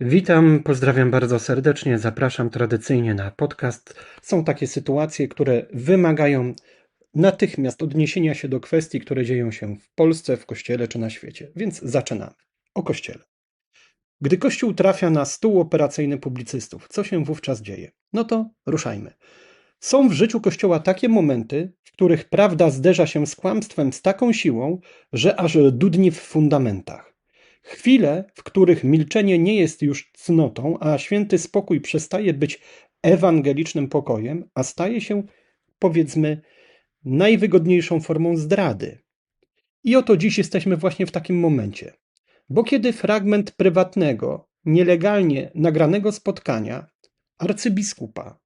Witam, pozdrawiam bardzo serdecznie. Zapraszam tradycyjnie na podcast. Są takie sytuacje, które wymagają natychmiast odniesienia się do kwestii, które dzieją się w Polsce, w kościele czy na świecie. Więc zaczynamy. O kościele. Gdy kościół trafia na stół operacyjny publicystów, co się wówczas dzieje? No to ruszajmy. Są w życiu kościoła takie momenty, w których prawda zderza się z kłamstwem z taką siłą, że aż dudni w fundamentach. Chwile, w których milczenie nie jest już cnotą, a święty spokój przestaje być ewangelicznym pokojem, a staje się, powiedzmy, najwygodniejszą formą zdrady. I oto dziś jesteśmy właśnie w takim momencie. Bo kiedy fragment prywatnego, nielegalnie nagranego spotkania arcybiskupa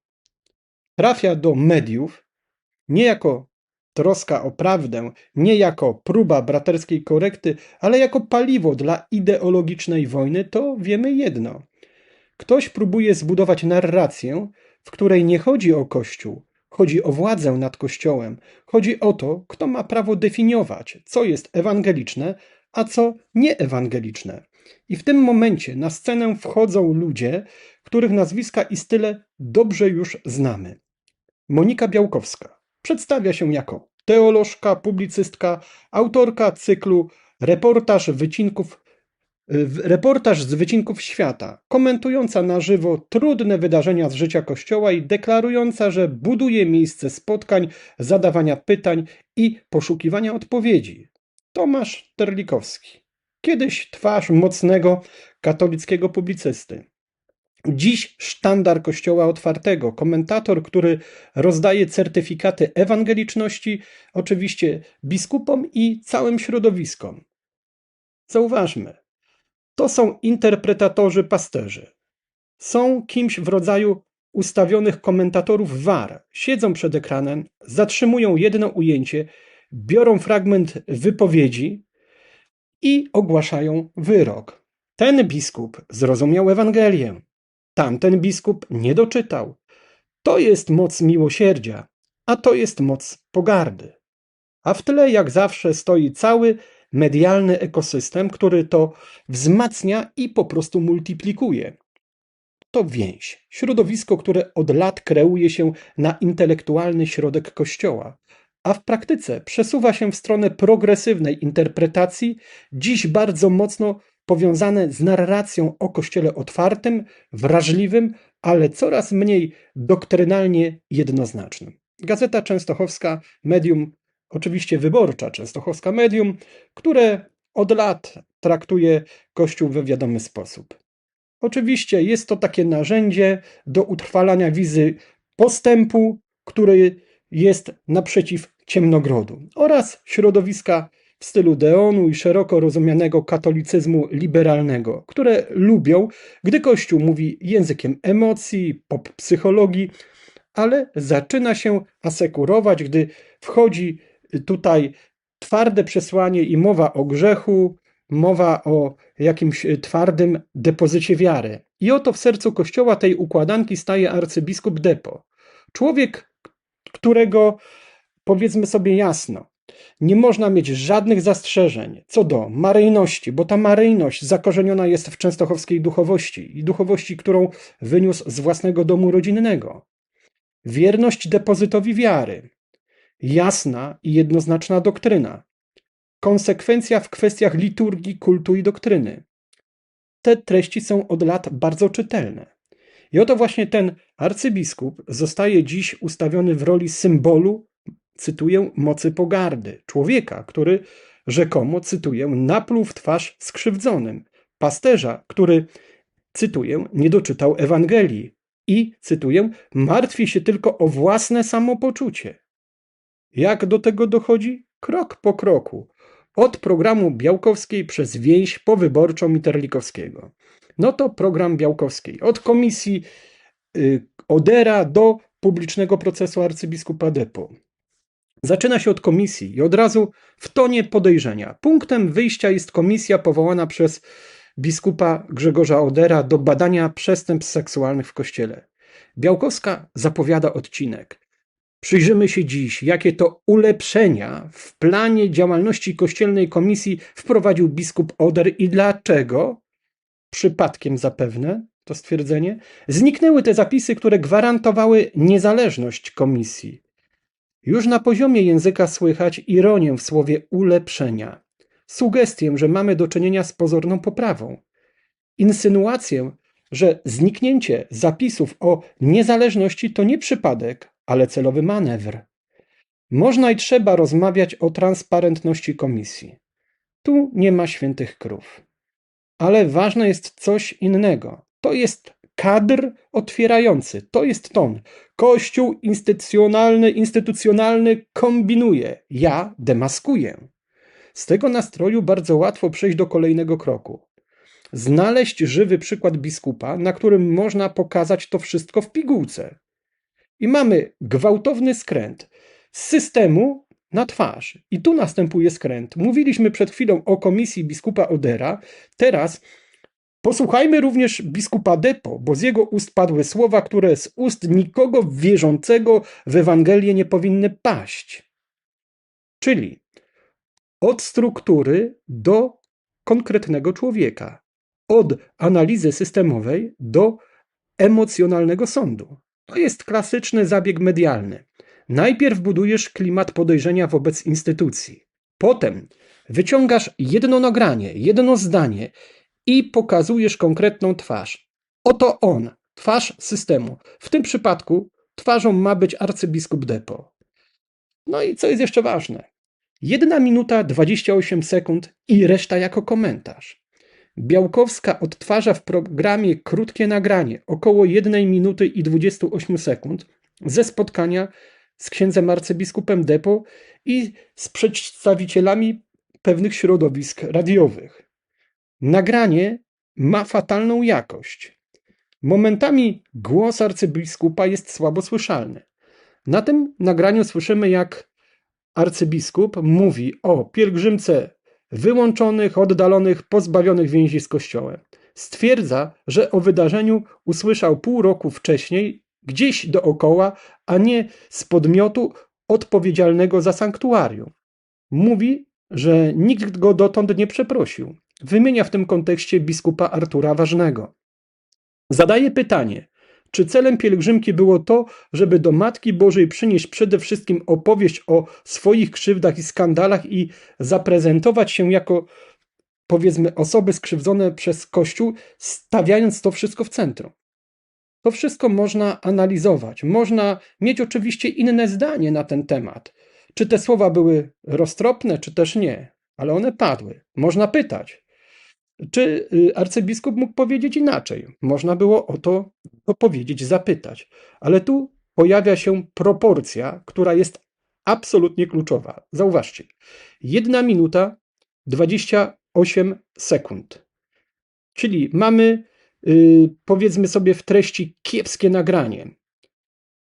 trafia do mediów, nie jako troska o prawdę, nie jako próba braterskiej korekty, ale jako paliwo dla ideologicznej wojny, to wiemy jedno. Ktoś próbuje zbudować narrację, w której nie chodzi o Kościół, chodzi o władzę nad Kościołem, chodzi o to, kto ma prawo definiować, co jest ewangeliczne, a co nieewangeliczne. I w tym momencie na scenę wchodzą ludzie, których nazwiska i style dobrze już znamy. Monika Białkowska przedstawia się jako teolożka, publicystka, autorka cyklu Reportaż wycinków Reportaż z wycinków świata, komentująca na żywo trudne wydarzenia z życia Kościoła i deklarująca, że buduje miejsce spotkań, zadawania pytań i poszukiwania odpowiedzi. Tomasz Terlikowski. Kiedyś twarz mocnego katolickiego publicysty. Dziś sztandar Kościoła Otwartego, komentator, który rozdaje certyfikaty ewangeliczności, oczywiście biskupom i całym środowiskom. Zauważmy, to są interpretatorzy pasterzy. Są kimś w rodzaju ustawionych komentatorów war. Siedzą przed ekranem, zatrzymują jedno ujęcie, biorą fragment wypowiedzi i ogłaszają wyrok. Ten biskup zrozumiał Ewangelię, tamten biskup nie doczytał. To jest moc miłosierdzia, a to jest moc pogardy. A w tle, jak zawsze, stoi cały medialny ekosystem, który to wzmacnia i po prostu multiplikuje. To więź, środowisko, które od lat kreuje się na intelektualny środek Kościoła, a w praktyce przesuwa się w stronę progresywnej interpretacji, dziś bardzo mocno powiązane z narracją o Kościele otwartym, wrażliwym, ale coraz mniej doktrynalnie jednoznacznym. Gazeta Częstochowska, medium oczywiście wyborcza Częstochowska Medium, które od lat traktuje Kościół we wiadomy sposób. Oczywiście jest to takie narzędzie do utrwalania wizy postępu, który jest naprzeciw ciemnogrodu oraz środowiska w stylu Deonu i szeroko rozumianego katolicyzmu liberalnego, które lubią, gdy Kościół mówi językiem emocji, pop psychologii, ale zaczyna się asekurować, gdy wchodzi tutaj twarde przesłanie i mowa o grzechu, mowa o jakimś twardym depozycie wiary. I oto w sercu kościoła tej układanki staje arcybiskup Depo. Człowiek, którego powiedzmy sobie jasno, nie można mieć żadnych zastrzeżeń co do maryjności, bo ta maryjność zakorzeniona jest w częstochowskiej duchowości i duchowości, którą wyniósł z własnego domu rodzinnego. Wierność depozytowi wiary, jasna i jednoznaczna doktryna, konsekwencja w kwestiach liturgii, kultu i doktryny. Te treści są od lat bardzo czytelne. I oto właśnie ten arcybiskup zostaje dziś ustawiony w roli symbolu cytuję, mocy pogardy, człowieka, który rzekomo, cytuję, napluł w twarz skrzywdzonym, pasterza, który, cytuję, nie doczytał Ewangelii i, cytuję, martwi się tylko o własne samopoczucie. Jak do tego dochodzi? Krok po kroku. Od programu Białkowskiej przez więź powyborczą Miterlikowskiego. No to program Białkowskiej. Od komisji y, Odera do publicznego procesu arcybiskupa Depo. Zaczyna się od komisji i od razu w tonie podejrzenia. Punktem wyjścia jest komisja powołana przez biskupa Grzegorza Odera do badania przestępstw seksualnych w kościele. Białkowska zapowiada odcinek. Przyjrzymy się dziś, jakie to ulepszenia w planie działalności kościelnej komisji wprowadził biskup Oder i dlaczego przypadkiem zapewne, to stwierdzenie, zniknęły te zapisy, które gwarantowały niezależność komisji. Już na poziomie języka słychać ironię w słowie ulepszenia, sugestię, że mamy do czynienia z pozorną poprawą, insynuację, że zniknięcie zapisów o niezależności to nie przypadek, ale celowy manewr. Można i trzeba rozmawiać o transparentności komisji. Tu nie ma świętych krów. Ale ważne jest coś innego. To jest kadr otwierający, to jest ton. Kościół instytucjonalny, instytucjonalny kombinuje, ja demaskuję. Z tego nastroju bardzo łatwo przejść do kolejnego kroku. Znaleźć żywy przykład biskupa, na którym można pokazać to wszystko w pigułce. I mamy gwałtowny skręt z systemu na twarz. I tu następuje skręt. Mówiliśmy przed chwilą o komisji biskupa Odera. Teraz posłuchajmy również biskupa Depo, bo z jego ust padły słowa, które z ust nikogo wierzącego w Ewangelię nie powinny paść. Czyli od struktury do konkretnego człowieka, od analizy systemowej do emocjonalnego sądu. To jest klasyczny zabieg medialny. Najpierw budujesz klimat podejrzenia wobec instytucji. Potem wyciągasz jedno nagranie, jedno zdanie i pokazujesz konkretną twarz. Oto on, twarz systemu. W tym przypadku twarzą ma być arcybiskup Depo. No i co jest jeszcze ważne? Jedna minuta 28 sekund i reszta jako komentarz. Białkowska odtwarza w programie krótkie nagranie, około 1 minuty i 28 sekund, ze spotkania z księdzem arcybiskupem Depo i z przedstawicielami pewnych środowisk radiowych. Nagranie ma fatalną jakość. Momentami głos arcybiskupa jest słabo słyszalny. Na tym nagraniu słyszymy, jak arcybiskup mówi o pielgrzymce wyłączonych, oddalonych, pozbawionych więzi z Kościołem. Stwierdza, że o wydarzeniu usłyszał pół roku wcześniej, gdzieś dookoła, a nie z podmiotu odpowiedzialnego za sanktuarium. Mówi, że nikt go dotąd nie przeprosił. Wymienia w tym kontekście biskupa Artura Ważnego. Zadaje pytanie, czy celem pielgrzymki było to, żeby do Matki Bożej przynieść przede wszystkim opowieść o swoich krzywdach i skandalach i zaprezentować się jako, powiedzmy, osoby skrzywdzone przez Kościół, stawiając to wszystko w centrum? To wszystko można analizować. Można mieć oczywiście inne zdanie na ten temat. Czy te słowa były roztropne, czy też nie, ale one padły. Można pytać, czy y, arcybiskup mógł powiedzieć inaczej? Można było o to powiedzieć, zapytać. Ale tu pojawia się proporcja, która jest absolutnie kluczowa. Zauważcie. Jedna minuta 28 sekund. Czyli mamy, yy, powiedzmy sobie, w treści kiepskie nagranie.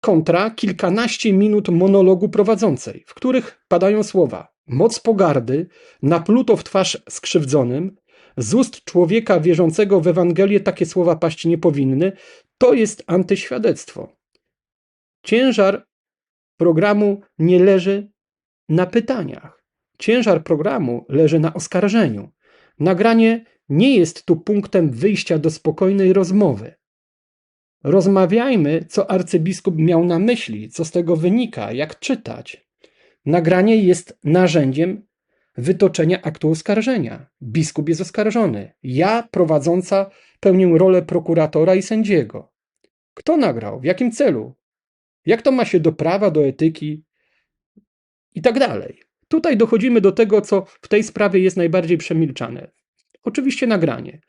Kontra kilkanaście minut monologu prowadzącej, w których padają słowa moc pogardy, napluto w twarz skrzywdzonym, z ust człowieka wierzącego w Ewangelię takie słowa paść nie powinny, to jest antyświadectwo. Ciężar programu nie leży na pytaniach. Ciężar programu leży na oskarżeniu. Nagranie nie jest tu punktem wyjścia do spokojnej rozmowy. Rozmawiajmy, co arcybiskup miał na myśli, co z tego wynika, jak czytać. Nagranie jest narzędziem wytoczenia aktu oskarżenia. Biskup jest oskarżony. Ja, prowadząca, pełnię rolę prokuratora i sędziego. Kto nagrał? W jakim celu? Jak to ma się do prawa, do etyki i tak dalej? Tutaj dochodzimy do tego, co w tej sprawie jest najbardziej przemilczane. Oczywiście nagranie.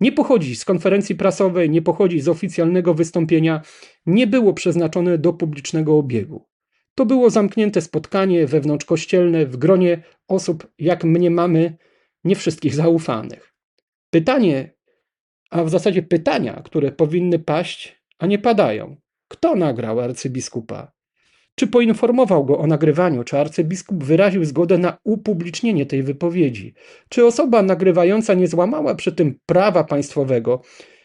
Nie pochodzi z konferencji prasowej, nie pochodzi z oficjalnego wystąpienia, nie było przeznaczone do publicznego obiegu. To było zamknięte spotkanie wewnątrzkościelne w gronie osób, jak mnie mamy, nie wszystkich zaufanych. Pytanie, a w zasadzie pytania, które powinny paść, a nie padają. Kto nagrał arcybiskupa? Czy poinformował go o nagrywaniu? Czy arcybiskup wyraził zgodę na upublicznienie tej wypowiedzi? Czy osoba nagrywająca nie złamała przy tym prawa państwowego?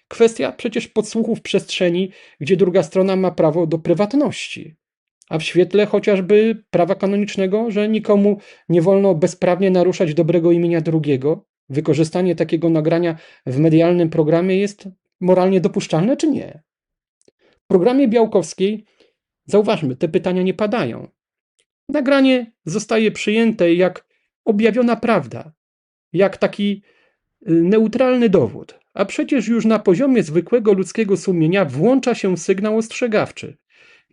Kwestia przecież podsłuchów przestrzeni, gdzie druga strona ma prawo do prywatności a w świetle chociażby prawa kanonicznego, że nikomu nie wolno bezprawnie naruszać dobrego imienia drugiego, wykorzystanie takiego nagrania w medialnym programie jest moralnie dopuszczalne, czy nie? W programie Białkowskiej, zauważmy, te pytania nie padają. Nagranie zostaje przyjęte jak objawiona prawda, jak taki y, neutralny dowód. A przecież już na poziomie zwykłego ludzkiego sumienia włącza się sygnał ostrzegawczy.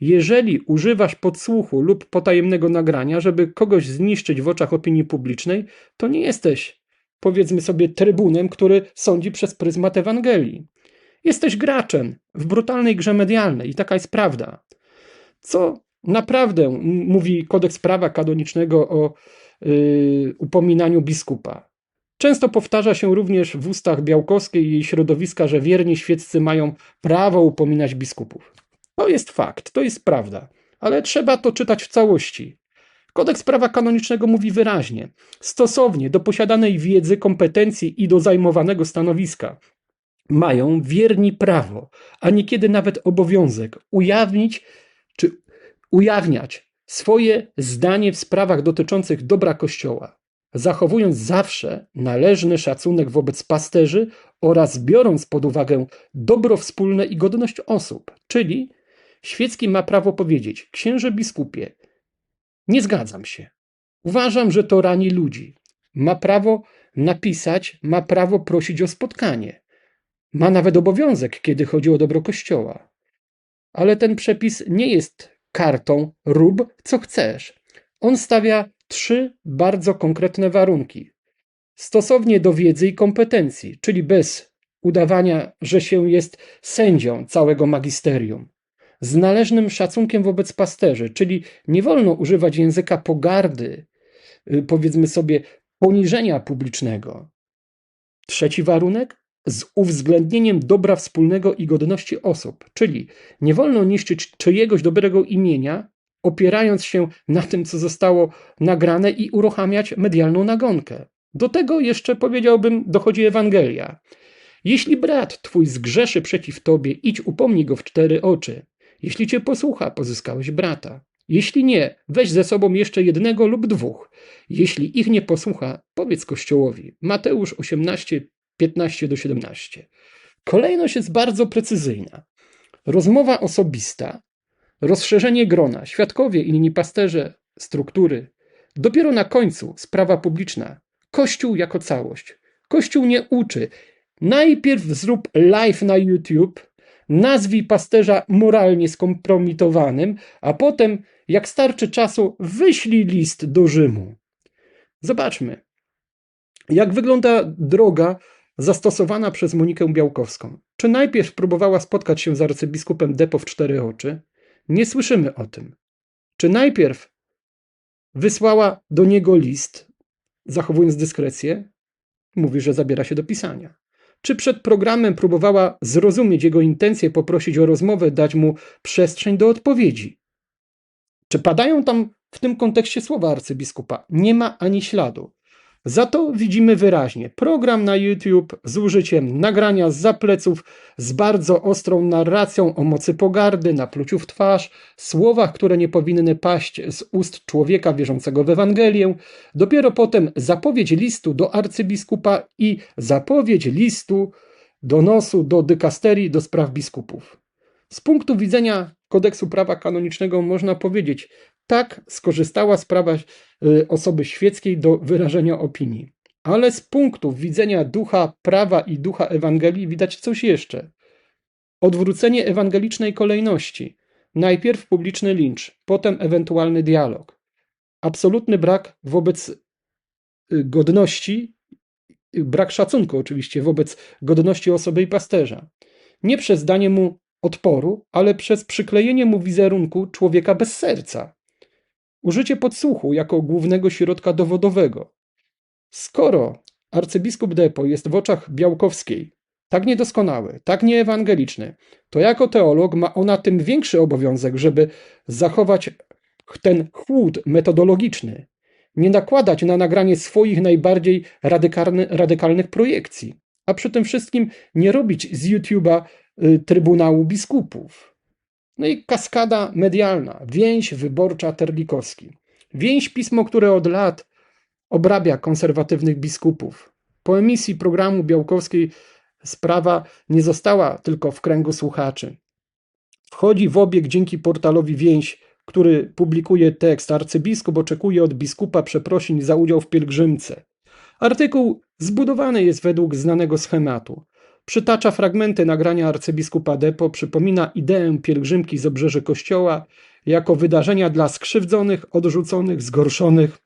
Jeżeli używasz podsłuchu lub potajemnego nagrania, żeby kogoś zniszczyć w oczach opinii publicznej, to nie jesteś, powiedzmy sobie, trybunem, który sądzi przez pryzmat Ewangelii. Jesteś graczem w brutalnej grze medialnej i taka jest prawda. Co naprawdę mówi kodeks prawa kanonicznego o yy, upominaniu biskupa? Często powtarza się również w ustach Białkowskiej i jej środowiska, że wierni świeccy mają prawo upominać biskupów. To jest fakt, to jest prawda, ale trzeba to czytać w całości. Kodeks prawa kanonicznego mówi wyraźnie: stosownie do posiadanej wiedzy, kompetencji i do zajmowanego stanowiska mają wierni prawo, a niekiedy nawet obowiązek ujawnić czy ujawniać swoje zdanie w sprawach dotyczących dobra Kościoła, zachowując zawsze należny szacunek wobec pasterzy oraz biorąc pod uwagę dobro wspólne i godność osób, czyli Świecki ma prawo powiedzieć: Księże biskupie, nie zgadzam się. Uważam, że to rani ludzi. Ma prawo napisać, ma prawo prosić o spotkanie. Ma nawet obowiązek, kiedy chodzi o dobro Kościoła. Ale ten przepis nie jest kartą rób co chcesz. On stawia trzy bardzo konkretne warunki. Stosownie do wiedzy i kompetencji, czyli bez udawania, że się jest sędzią całego magisterium z należnym szacunkiem wobec pasterzy, czyli nie wolno używać języka pogardy, y, powiedzmy sobie, poniżenia publicznego. Trzeci warunek z uwzględnieniem dobra wspólnego i godności osób, czyli nie wolno niszczyć czyjegoś dobrego imienia, opierając się na tym, co zostało nagrane i uruchamiać medialną nagonkę. Do tego jeszcze powiedziałbym, dochodzi Ewangelia. Jeśli brat twój zgrzeszy przeciw tobie, idź upomnij go w cztery oczy. Jeśli cię posłucha, pozyskałeś brata. Jeśli nie, weź ze sobą jeszcze jednego lub dwóch. Jeśli ich nie posłucha, powiedz Kościołowi. Mateusz 18, 15 do 17. Kolejność jest bardzo precyzyjna. Rozmowa osobista, rozszerzenie grona, świadkowie, inni pasterze, struktury. Dopiero na końcu sprawa publiczna. Kościół jako całość. Kościół nie uczy. Najpierw zrób live na YouTube, nazwij pasterza moralnie skompromitowanym, a potem, jak starczy czasu, wyślij list do Rzymu. Zobaczmy, jak wygląda droga zastosowana przez Monikę Białkowską. Czy najpierw próbowała spotkać się z arcybiskupem Depo w cztery oczy? Nie słyszymy o tym. Czy najpierw wysłała do niego list, zachowując dyskrecję? Mówi, że zabiera się do pisania. Czy przed programem próbowała zrozumieć jego intencje, poprosić o rozmowę, dać mu przestrzeń do odpowiedzi? Czy padają tam w tym kontekście słowa arcybiskupa? Nie ma ani śladu. Za to widzimy wyraźnie program na YouTube z użyciem nagrania z zapleców, z bardzo ostrą narracją o mocy pogardy, na pluciu w twarz, słowach, które nie powinny paść z ust człowieka wierzącego w Ewangelię. Dopiero potem zapowiedź listu do arcybiskupa i zapowiedź listu donosu do dykasterii do spraw biskupów. Z punktu widzenia kodeksu prawa kanonicznego można powiedzieć, tak skorzystała sprawa y, osoby świeckiej do wyrażenia opinii. Ale z punktu widzenia ducha prawa i ducha Ewangelii widać coś jeszcze. Odwrócenie ewangelicznej kolejności. Najpierw publiczny lincz, potem ewentualny dialog. Absolutny brak wobec y, godności, y, brak szacunku oczywiście wobec godności osoby i pasterza. Nie przez danie mu odporu, ale przez przyklejenie mu wizerunku człowieka bez serca. Użycie podsłuchu jako głównego środka dowodowego. Skoro arcybiskup Depo jest w oczach Białkowskiej tak niedoskonały, tak nieewangeliczny, to jako teolog ma ona tym większy obowiązek, żeby zachować ten chłód metodologiczny, nie nakładać na nagranie swoich najbardziej radykalnych projekcji, a przy tym wszystkim nie robić z YouTube'a y, Trybunału Biskupów. No i kaskada medialna, więź wyborcza Terlikowski. Więź pismo, które od lat obrabia konserwatywnych biskupów. Po emisji programu Białkowskiej sprawa nie została tylko w kręgu słuchaczy. Wchodzi w obieg dzięki portalowi Więź, który publikuje tekst. Arcybiskup oczekuje od biskupa przeprosin za udział w pielgrzymce. Artykuł zbudowany jest według znanego schematu. Przytacza fragmenty nagrania arcybiskupa Depo, przypomina ideę pielgrzymki z obrzeży kościoła jako wydarzenia dla skrzywdzonych, odrzuconych, zgorszonych.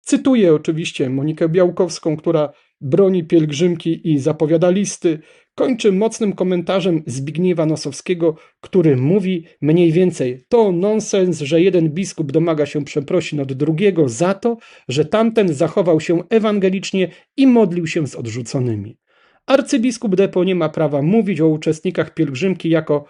Cytuję oczywiście Monikę Białkowską, która broni pielgrzymki i zapowiada listy. Kończy mocnym komentarzem Zbigniewa Nosowskiego, który mówi mniej więcej: To nonsens, że jeden biskup domaga się przeprosin od drugiego za to, że tamten zachował się ewangelicznie i modlił się z odrzuconymi. Arcybiskup Depo nie ma prawa mówić o uczestnikach pielgrzymki jako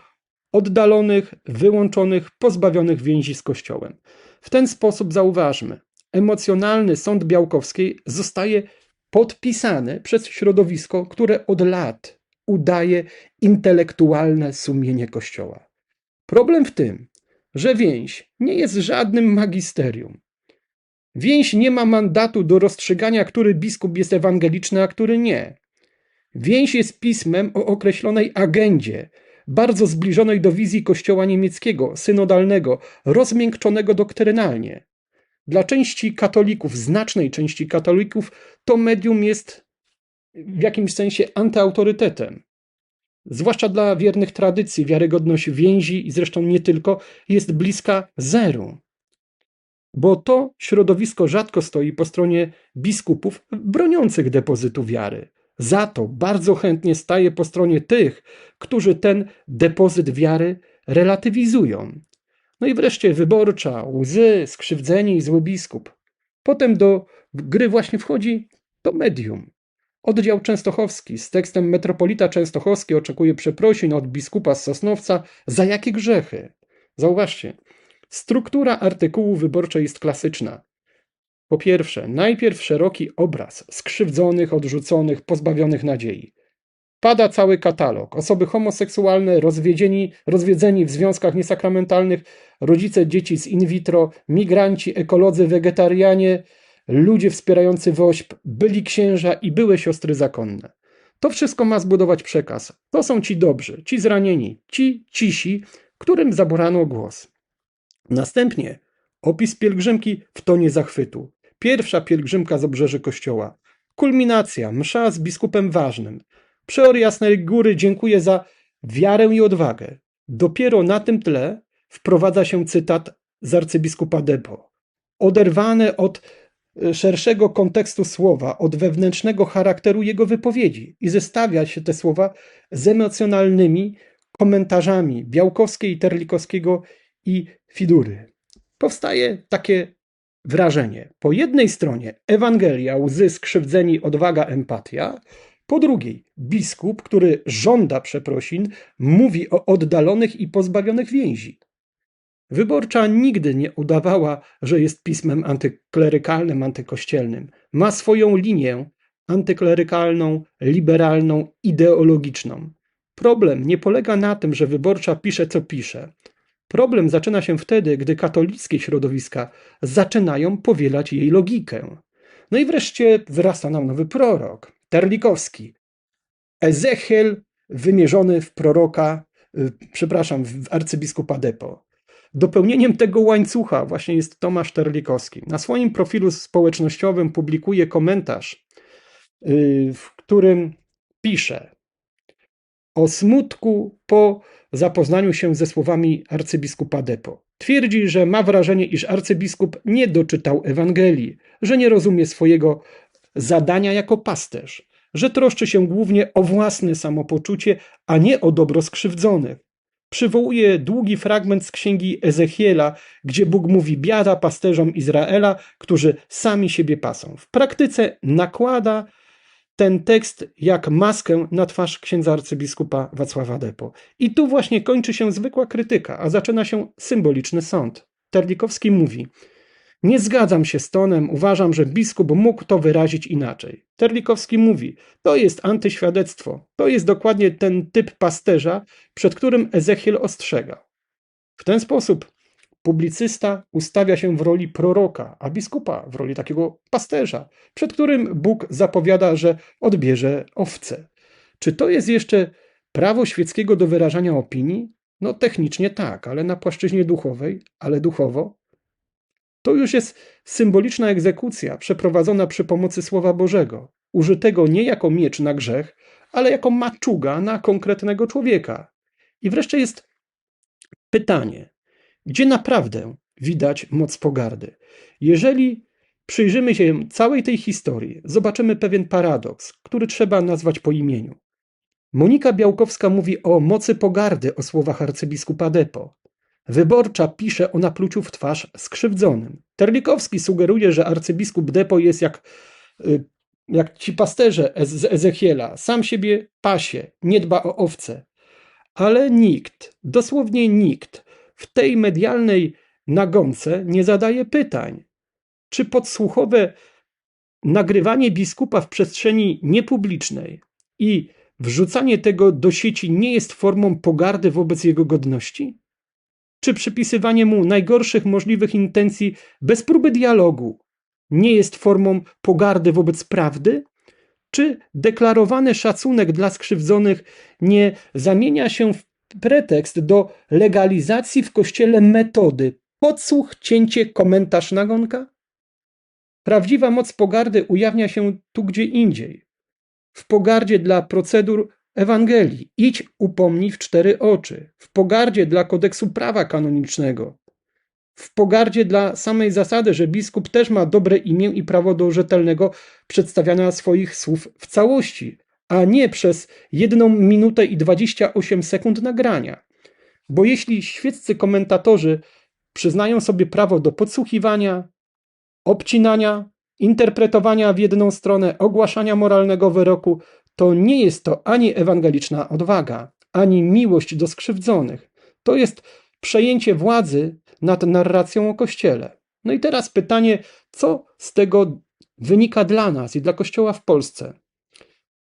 oddalonych, wyłączonych, pozbawionych więzi z Kościołem. W ten sposób zauważmy, emocjonalny sąd Białkowskiej zostaje podpisany przez środowisko, które od lat udaje intelektualne sumienie Kościoła. Problem w tym, że więź nie jest żadnym magisterium. Więź nie ma mandatu do rozstrzygania, który biskup jest ewangeliczny, a który nie. Więź jest pismem o określonej agendzie, bardzo zbliżonej do wizji Kościoła niemieckiego, synodalnego, rozmiękczonego doktrynalnie. Dla części katolików, znacznej części katolików, to medium jest w jakimś sensie antyautorytetem. Zwłaszcza dla wiernych tradycji, wiarygodność więzi i zresztą nie tylko jest bliska zeru. Bo to środowisko rzadko stoi po stronie biskupów broniących depozytu wiary. Za to bardzo chętnie staje po stronie tych, którzy ten depozyt wiary relatywizują. No i wreszcie wyborcza, łzy, skrzywdzeni i zły biskup. Potem do gry właśnie wchodzi to medium. Oddział Częstochowski z tekstem Metropolita Częstochowski oczekuje przeprosin od biskupa z Sosnowca za jakie grzechy. Zauważcie, struktura artykułu wyborczej jest klasyczna. Po pierwsze, najpierw szeroki obraz skrzywdzonych, odrzuconych, pozbawionych nadziei. Pada cały katalog. Osoby homoseksualne, rozwiedzieni, rozwiedzeni w związkach niesakramentalnych, rodzice dzieci z in vitro, migranci, ekolodzy, wegetarianie, ludzie wspierający WOŚP, byli księża i były siostry zakonne. To wszystko ma zbudować przekaz. To są ci dobrzy, ci zranieni, ci cisi, którym zaborano głos. Następnie opis pielgrzymki w tonie zachwytu. Pierwsza pielgrzymka z obrzeży kościoła. Kulminacja, msza z biskupem ważnym. Przeor Jasnej Góry dziękuję za wiarę i odwagę. Dopiero na tym tle wprowadza się cytat z arcybiskupa Depo. Oderwane od e, szerszego kontekstu słowa, od wewnętrznego charakteru jego wypowiedzi i zestawia się te słowa z emocjonalnymi komentarzami Białkowskiej, Terlikowskiego i Fidury. Powstaje takie wrażenie. Po jednej stronie Ewangelia, łzy, skrzywdzeni, odwaga, empatia. Po drugiej biskup, który żąda przeprosin, mówi o oddalonych i pozbawionych więzi. Wyborcza nigdy nie udawała, że jest pismem antyklerykalnym, antykościelnym. Ma swoją linię antyklerykalną, liberalną, ideologiczną. Problem nie polega na tym, że wyborcza pisze, co pisze. Problem zaczyna się wtedy, gdy katolickie środowiska zaczynają powielać jej logikę. No i wreszcie wyrasta nam nowy prorok, Terlikowski. Ezechiel wymierzony w proroka, y, przepraszam, w arcybiskupa Depo. Dopełnieniem tego łańcucha właśnie jest Tomasz Terlikowski. Na swoim profilu społecznościowym publikuje komentarz, y, w którym pisze o smutku po zapoznaniu się ze słowami arcybiskupa Depo. Twierdzi, że ma wrażenie, iż arcybiskup nie doczytał Ewangelii, że nie rozumie swojego zadania jako pasterz, że troszczy się głównie o własne samopoczucie, a nie o dobro skrzywdzonych. Przywołuje długi fragment z księgi Ezechiela, gdzie Bóg mówi biada pasterzom Izraela, którzy sami siebie pasą. W praktyce nakłada ten tekst jak maskę na twarz księdza arcybiskupa Wacława Depo. I tu właśnie kończy się zwykła krytyka, a zaczyna się symboliczny sąd. Terlikowski mówi: Nie zgadzam się z tonem, uważam, że biskup mógł to wyrazić inaczej. Terlikowski mówi: To jest antyświadectwo. To jest dokładnie ten typ pasterza, przed którym Ezechiel ostrzegał. W ten sposób publicysta ustawia się w roli proroka, a biskupa w roli takiego pasterza, przed którym Bóg zapowiada, że odbierze owce. Czy to jest jeszcze prawo świeckiego do wyrażania opinii? No technicznie tak, ale na płaszczyźnie duchowej, ale duchowo? To już jest symboliczna egzekucja przeprowadzona przy pomocy Słowa Bożego, użytego nie jako miecz na grzech, ale jako maczuga na konkretnego człowieka. I wreszcie jest pytanie, gdzie naprawdę widać moc pogardy? Jeżeli przyjrzymy się całej tej historii, zobaczymy pewien paradoks, który trzeba nazwać po imieniu. Monika Białkowska mówi o mocy pogardy o słowach arcybiskupa Depo. Wyborcza pisze o napluciu w twarz skrzywdzonym. Terlikowski sugeruje, że arcybiskup Depo jest jak, y, jak ci pasterze z Ezechiela. Sam siebie pasie, nie dba o owce. Ale nikt, dosłownie nikt, w tej medialnej nagonce nie zadaje pytań. Czy podsłuchowe nagrywanie biskupa w przestrzeni niepublicznej i wrzucanie tego do sieci nie jest formą pogardy wobec jego godności? Czy przypisywanie mu najgorszych możliwych intencji bez próby dialogu nie jest formą pogardy wobec prawdy? Czy deklarowany szacunek dla skrzywdzonych nie zamienia się w pretekst do legalizacji w kościele metody podsłuch, cięcie, komentarz, nagonka? Prawdziwa moc pogardy ujawnia się tu gdzie indziej. W pogardzie dla procedur Ewangelii. Idź, upomnij w cztery oczy. W pogardzie dla kodeksu prawa kanonicznego. W pogardzie dla samej zasady, że biskup też ma dobre imię i prawo do rzetelnego przedstawiania swoich słów w całości, a nie przez jedną minutę i 28 sekund nagrania. Bo jeśli świeccy komentatorzy przyznają sobie prawo do podsłuchiwania, obcinania, interpretowania w jedną stronę, ogłaszania moralnego wyroku, to nie jest to ani ewangeliczna odwaga, ani miłość do skrzywdzonych. To jest przejęcie władzy nad narracją o Kościele. No i teraz pytanie, co z tego wynika dla nas i dla Kościoła w Polsce?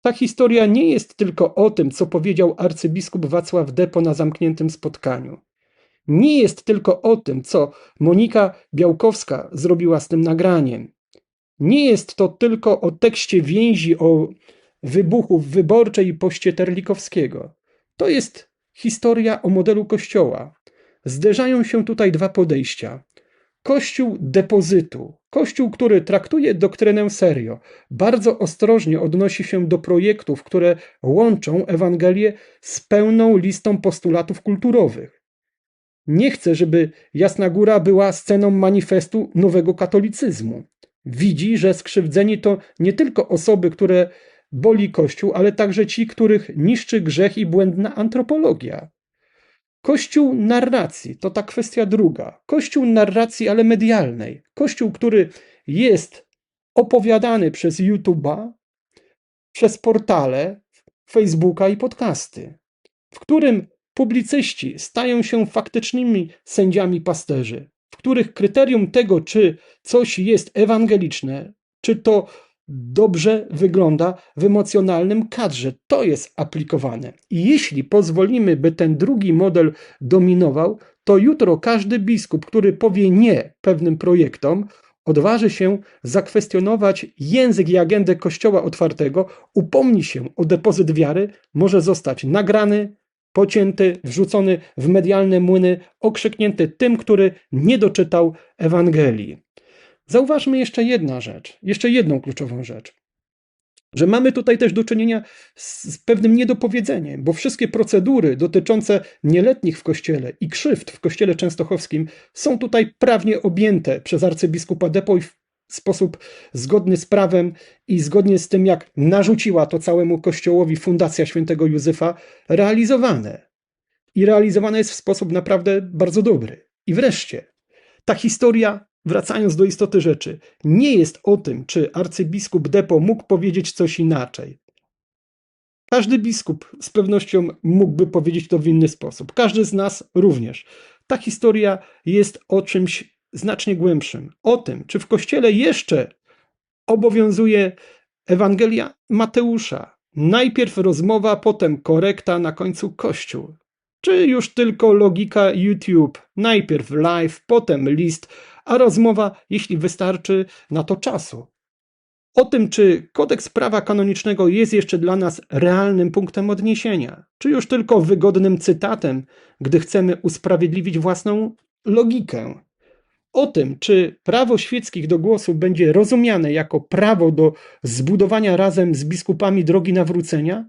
Ta historia nie jest tylko o tym, co powiedział arcybiskup Wacław Depo na zamkniętym spotkaniu. Nie jest tylko o tym, co Monika Białkowska zrobiła z tym nagraniem. Nie jest to tylko o tekście więzi o wybuchu wyborczej i poście Terlikowskiego. To jest historia o modelu Kościoła. Zderzają się tutaj dwa podejścia. Kościół depozytu, kościół, który traktuje doktrynę serio, bardzo ostrożnie odnosi się do projektów, które łączą Ewangelię z pełną listą postulatów kulturowych. Nie chce, żeby Jasna Góra była sceną manifestu nowego katolicyzmu. Widzi, że skrzywdzeni to nie tylko osoby, które boli Kościół, ale także ci, których niszczy grzech i błędna antropologia. Kościół narracji to ta kwestia druga. Kościół narracji, ale medialnej. Kościół, który jest opowiadany przez YouTube'a, przez portale, Facebooka i podcasty, w którym publicyści stają się faktycznymi sędziami pasterzy, w których kryterium tego, czy coś jest ewangeliczne, czy to dobrze wygląda w emocjonalnym kadrze. To jest aplikowane. I jeśli pozwolimy, by ten drugi model dominował, to jutro każdy biskup, który powie nie pewnym projektom, odważy się zakwestionować język i agendę Kościoła Otwartego, upomni się o depozyt wiary, może zostać nagrany, pocięty, wrzucony w medialne młyny, okrzyknięty tym, który nie doczytał Ewangelii. Zauważmy jeszcze jedna rzecz, jeszcze jedną kluczową rzecz. Że mamy tutaj też do czynienia z, pewnym niedopowiedzeniem, bo wszystkie procedury dotyczące nieletnich w kościele i krzywd w kościele częstochowskim są tutaj prawnie objęte przez arcybiskupa Depoj w sposób zgodny z prawem i zgodnie z tym, jak narzuciła to całemu kościołowi Fundacja Świętego Józefa, realizowane. I realizowane jest w sposób naprawdę bardzo dobry. I wreszcie, ta historia wracając do istoty rzeczy, nie jest o tym, czy arcybiskup Depo mógł powiedzieć coś inaczej. Każdy biskup z pewnością mógłby powiedzieć to w inny sposób. Każdy z nas również. Ta historia jest o czymś znacznie głębszym. O tym, czy w kościele jeszcze obowiązuje Ewangelia Mateusza. Najpierw rozmowa, potem korekta, na końcu kościół. Czy już tylko logika YouTube? Najpierw live, potem list, a rozmowa, jeśli wystarczy na to czasu. O tym, czy kodeks prawa kanonicznego jest jeszcze dla nas realnym punktem odniesienia, czy już tylko wygodnym cytatem, gdy chcemy usprawiedliwić własną logikę. O tym, czy prawo świeckich do głosu będzie rozumiane jako prawo do zbudowania razem z biskupami drogi nawrócenia,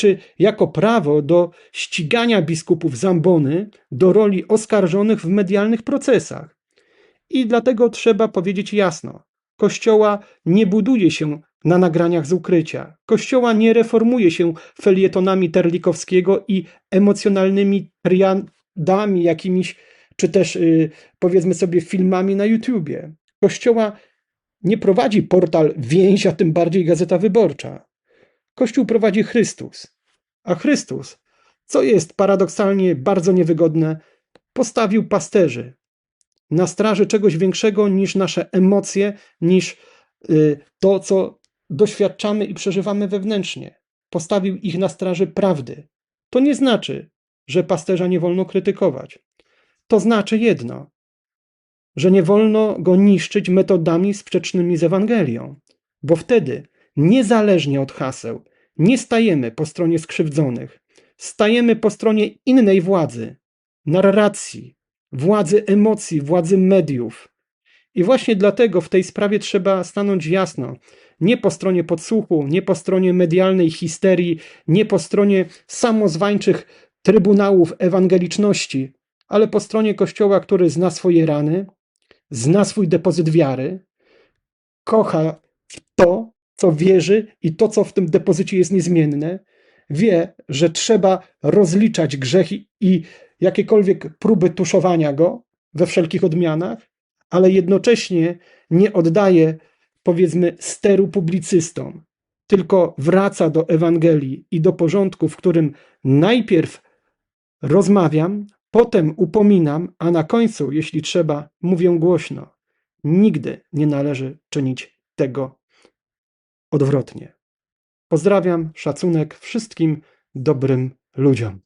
czy jako prawo do ścigania biskupów zambony do roli oskarżonych w medialnych procesach. I dlatego trzeba powiedzieć jasno: Kościoła nie buduje się na nagraniach z ukrycia. Kościoła nie reformuje się felietonami Terlikowskiego i emocjonalnymi triadami jakimiś, czy też yy, powiedzmy sobie filmami na YouTubie. Kościoła nie prowadzi portal Więź, a tym bardziej Gazeta Wyborcza. Kościół prowadzi Chrystus. A Chrystus, co jest paradoksalnie bardzo niewygodne, postawił pasterzy na straży czegoś większego niż nasze emocje, niż y, to, co doświadczamy i przeżywamy wewnętrznie. Postawił ich na straży prawdy. To nie znaczy, że pasterza nie wolno krytykować. To znaczy jedno, że nie wolno go niszczyć metodami sprzecznymi z Ewangelią, bo wtedy, niezależnie od haseł, nie stajemy po stronie skrzywdzonych, stajemy po stronie innej władzy, narracji, władzy emocji, władzy mediów. I właśnie dlatego w tej sprawie trzeba stanąć jasno. Nie po stronie podsłuchu, nie po stronie medialnej histerii, nie po stronie samozwańczych trybunałów ewangeliczności, ale po stronie Kościoła, który zna swoje rany, zna swój depozyt wiary, kocha w to, co wierzy i to, co w tym depozycie jest niezmienne, wie, że trzeba rozliczać grzechy i jakiekolwiek próby tuszowania go we wszelkich odmianach, ale jednocześnie nie oddaje, powiedzmy, steru publicystom, tylko wraca do Ewangelii i do porządku, w którym najpierw rozmawiam, potem upominam, a na końcu, jeśli trzeba, mówię głośno. Nigdy nie należy czynić tego odwrotnie. Pozdrawiam, szacunek wszystkim dobrym ludziom.